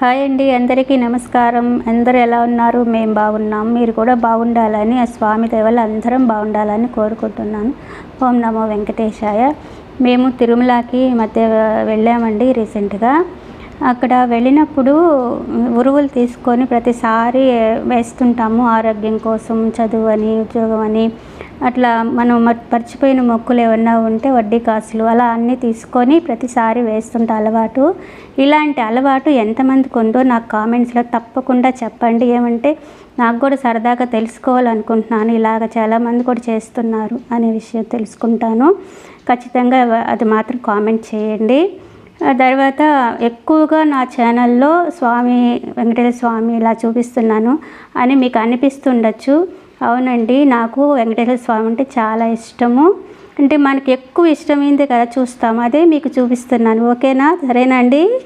Hi అండి అందరికీ నమస్కారం. అందరూ ఎలా ఉన్నారు? మేము బాగున్నాం. మీరు కూడా బాగుండాలని ఆ స్వామి దయవల్ల అందరం బాగుండాలని కోరుకుంటున్నాను. ఓం నమో వెంకటేశాయ. మేము తిరుమలకి మధ్య వెళ్ళామండి రీసెంట్గా. అక్కడ వెళ్ళినప్పుడు ఉరువులు తీసుకొని ప్రతిసారి వేస్తుంటాము ఆరోగ్యం కోసం చదువు అని ఉద్యోగం అని అట్లా మనం పరిచిపోయిన మర్చిపోయిన మొక్కులు ఏమన్నా ఉంటే వడ్డీ కాసులు అలా అన్నీ తీసుకొని ప్రతిసారి వేస్తుంటే అలవాటు. ఇలాంటి అలవాటు ఎంతమందికి ఉందో నాకు కామెంట్స్లో తప్పకుండా చెప్పండి. ఏమంటే నాకు కూడా సరదాగా తెలుసుకోవాలనుకుంటున్నాను. ఇలాగ చాలామంది కూడా చేస్తున్నారు అనే విషయం తెలుసుకుంటాను. ఖచ్చితంగా అది మాత్రం కామెంట్ చేయండి. తర్వాత ఎక్కువగా నా ఛానల్లో స్వామి వెంకటేశ్వర స్వామి ఇలా చూపిస్తున్నాను అని మీకు అనిపిస్తుండొచ్చు. అవునండి నాకు వెంకటేశ్వర స్వామి అంటే చాలా ఇష్టము. అంటే మనకి ఎక్కువ ఇష్టమైంది కదా చూస్తాము. అదే మీకు చూపిస్తున్నాను. ఓకేనా? సరేనా అండి?